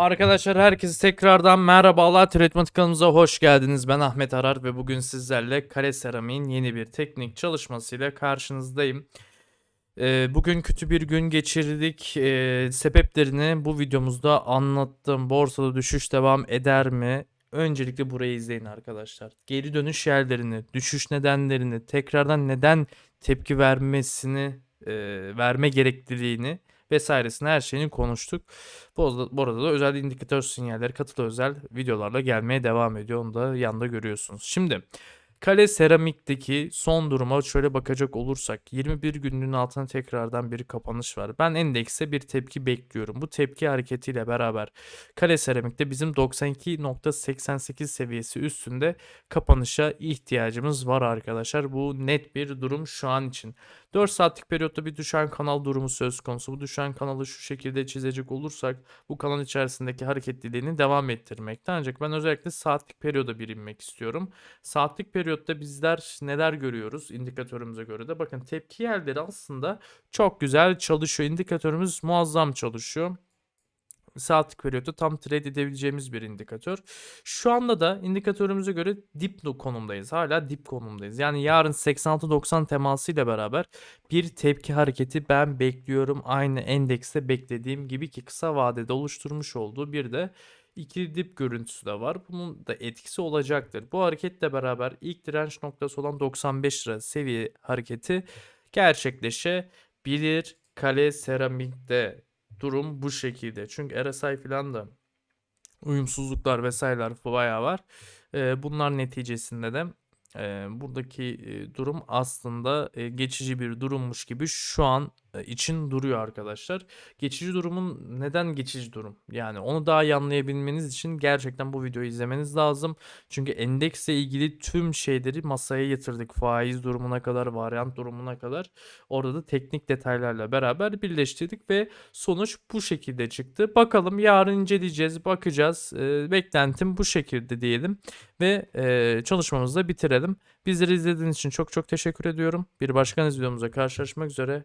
Arkadaşlar herkese tekrardan merhabalar. Treatment kanalımıza hoş geldiniz. Ben Ahmet Arar ve bugün sizlerle kare seramiğin yeni bir teknik çalışmasıyla karşınızdayım. Ee, bugün kötü bir gün geçirdik. Ee, sebeplerini bu videomuzda anlattım. Borsada düşüş devam eder mi? Öncelikle burayı izleyin arkadaşlar. Geri dönüş yerlerini, düşüş nedenlerini, tekrardan neden tepki vermesini, e, verme gerekliliğini vesairesini her şeyini konuştuk. Bu bu arada da özel indikatör sinyalleri katılı özel videolarla gelmeye devam ediyor. Onu da yanda görüyorsunuz. Şimdi Kale Seramik'teki son duruma şöyle bakacak olursak 21 günlüğün altına tekrardan bir kapanış var. Ben endekse bir tepki bekliyorum. Bu tepki hareketiyle beraber Kale Seramik'te bizim 92.88 seviyesi üstünde kapanışa ihtiyacımız var arkadaşlar. Bu net bir durum şu an için. 4 saatlik periyotta bir düşen kanal durumu söz konusu. Bu düşen kanalı şu şekilde çizecek olursak bu kanal içerisindeki hareketliliğini devam ettirmekte. Ancak ben özellikle saatlik periyoda bir inmek istiyorum. Saatlik periyotta bizler neler görüyoruz indikatörümüze göre de. Bakın tepki yerleri aslında çok güzel çalışıyor. İndikatörümüz muazzam çalışıyor saatlik periyotta tam trade edebileceğimiz bir indikatör. Şu anda da indikatörümüze göre dip konumdayız. Hala dip konumdayız. Yani yarın 86-90 temasıyla beraber bir tepki hareketi ben bekliyorum. Aynı endekste beklediğim gibi ki kısa vadede oluşturmuş olduğu bir de ikili dip görüntüsü de var. Bunun da etkisi olacaktır. Bu hareketle beraber ilk direnç noktası olan 95 lira seviye hareketi gerçekleşebilir. Kale seramikte durum bu şekilde. Çünkü RSI falan da uyumsuzluklar vesaireler bayağı var. Ee, bunlar neticesinde de e, buradaki e, durum aslında e, geçici bir durummuş gibi şu an için duruyor arkadaşlar. Geçici durumun neden geçici durum? Yani onu daha iyi anlayabilmeniz için gerçekten bu videoyu izlemeniz lazım. Çünkü endeksle ilgili tüm şeyleri masaya yatırdık. Faiz durumuna kadar, varyant durumuna kadar. Orada da teknik detaylarla beraber birleştirdik ve sonuç bu şekilde çıktı. Bakalım yarın inceleyeceğiz, bakacağız. E, beklentim bu şekilde diyelim ve e, çalışmamızı da bitirelim. Bizleri izlediğiniz için çok çok teşekkür ediyorum. Bir başka videomuzda karşılaşmak üzere.